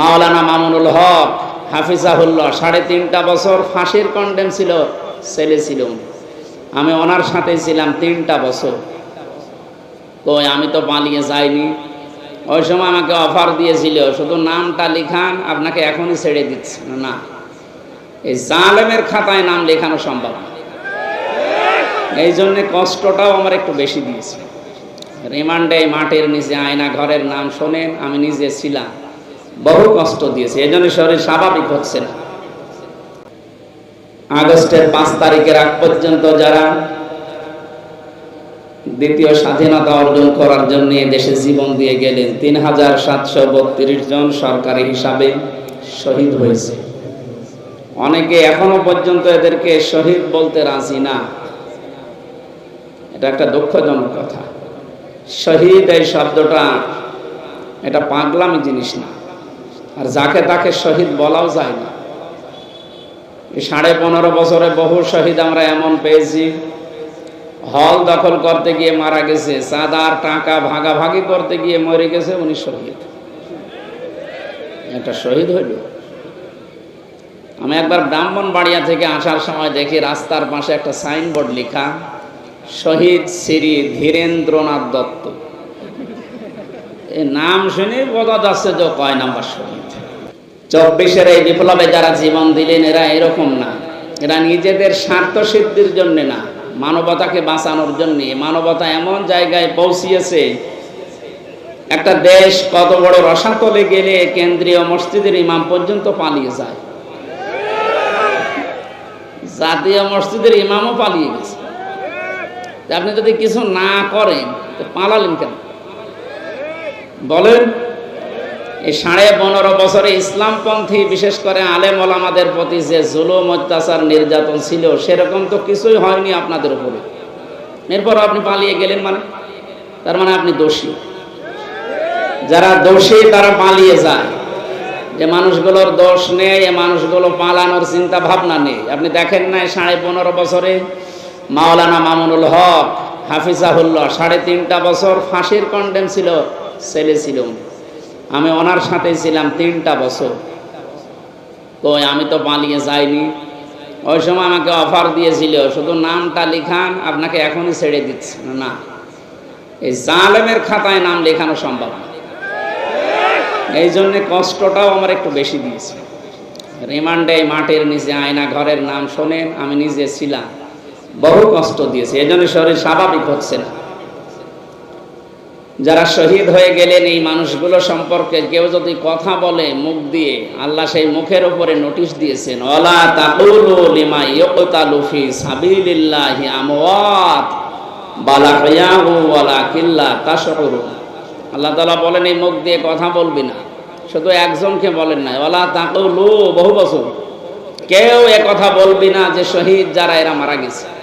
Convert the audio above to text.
মাওলানা মামুনুল হক হাফিজাহুল্লাহ, সাড়ে তিনটা বছর ফাঁসির কন্ডেম ছিল, ছেলে ছিল আমি ওনার সাথে ছিলাম তিনটা বছর। কই, আমি তো পালিয়ে যাইনি। ওই সময় আমাকে অফার দিয়েছিল, শুধু নামটা লিখান, আপনাকে এখনই ছেড়ে দিচ্ছে। না, এই জালেমের খাতায় নাম লেখানো সম্ভব না। এই জন্যে কষ্টটাও আমার একটু বেশি দিয়েছে। রিমান্ডে মাটির নিচে আয়না ঘরের নাম শোনেন, আমি নিজে ছিলাম। বহু কষ্ট দিয়েছে। এই জন্য শরীর স্বাভাবিক হচ্ছে না। আগস্টের পাঁচ তারিখের আগ পর্যন্ত যারা দ্বিতীয় স্বাধীনতা অর্জন করার জন্য দেশে জীবন দিয়ে গেলেন, তিন হাজার সাতশো বত্রিশ জন সরকারি হিসাবে শহীদ হয়েছে। অনেকে এখনও পর্যন্ত এদেরকে শহীদ বলতে রাজি না। এটা একটা দুঃখজনক কথা। শহীদ এই শব্দটা, এটা পাগলামি জিনিস না। আর যাকে তাকে শহীদ বলাও যায় না। সাড়ে পনেরো বছরে বহু শহীদ আমরা এমন পেয়েছি। হল দখল করতে গিয়ে মারা গেছে, চাঁদার টাকা ভাগাভাগি করতে গিয়ে মরে গেছে, উনি শহীদ। একটা শহীদ হইল। আমি একবার ব্রাহ্মণবাড়িয়া থেকে আসার সময় দেখি রাস্তার পাশে একটা সাইনবোর্ড লেখা, শহীদ শ্রী ধীরেন্দ্রনাথ দত্ত। নাম শুনে বোঝা যাচ্ছে যে কয় নাম্বার শহীদ। চব্বিশের এই বিপ্লবে যারা জীবন দিলেন, এরা এরকম না। এরা নিজেদের স্বার্থ সিদ্ধির জন্যে না। মানবতাকে বাঁচানোর জন্য। মানবতা এমন জায়গায় পৌঁছিয়েছে, একটা দেশ কত বড় রসাতলে গেলে কেন্দ্রীয় মসজিদের ইমাম পর্যন্ত পালিয়ে যায়। জাতীয় মসজিদের ইমামও পালিয়ে গেছে। আপনি যদি কিছু না করেন পালালেন কেন? বলেন এই সাড়ে পনেরো বছরে ইসলামপন্থী, বিশেষ করে আলেম ওলামাদের প্রতি যে জুলুম, অত্যাচার, নির্যাতন ছিল, সেরকম তো কিছুই হয়নি আপনাদের উপরে। এরপর আপনি পালিয়ে গেলেন মানে? তার মানে আপনি দোষী। যারা দোষী, তারা পালিয়ে যায়। যে মানুষগুলোর দোষ নেই, এ মানুষগুলো পালানোর চিন্তা ভাবনা নেই। আপনি দেখেন না সাড়ে পনেরো বছরে মাওলানা মামুনুল হক, হাফিজাহুল্লাহ, সাড়ে তিনটা বছর ফাঁসির কন্ডেম ছিল ছেলে ছিল উনি। আমি ওনার সাথে ছিলাম তিনটা বছর। কই, আমি তো পালিয়ে যাইনি। ওই সময় আমাকে অফার দিয়েছিল, শুধু নামটা লিখান, আপনাকে এখনই ছেড়ে দিচ্ছে। না, এই জালেমের খাতায় নাম লেখানো সম্ভব না। এই জন্যে কষ্টটাও আমার একটু বেশি দিয়েছে। রিমান্ডে মাটির নিচে আয়না ঘরের নাম শোনেন, আমি নিজে ছিলাম। বহু কষ্ট দিয়েছে, এই জন্য শরীর স্বাভাবিক হচ্ছে না। যারা শহীদ হয়ে গেলেন এই মানুষগুলো সম্পর্কে কেউ যদি কথা বলে মুখ দিয়ে, আল্লাহ সেই মুখের উপরে নোটিশ দিয়েছেন আমওয়াত বালা আল্লাহ তাআলা বলেন, এই মুখ দিয়ে কথা বলবি না। শুধু একজনকে বলেন না ওলা তাকুলু, বহু বছর। কেউ এ কথা বলবি না যে শহীদ যারা, এরা মারা গেছে।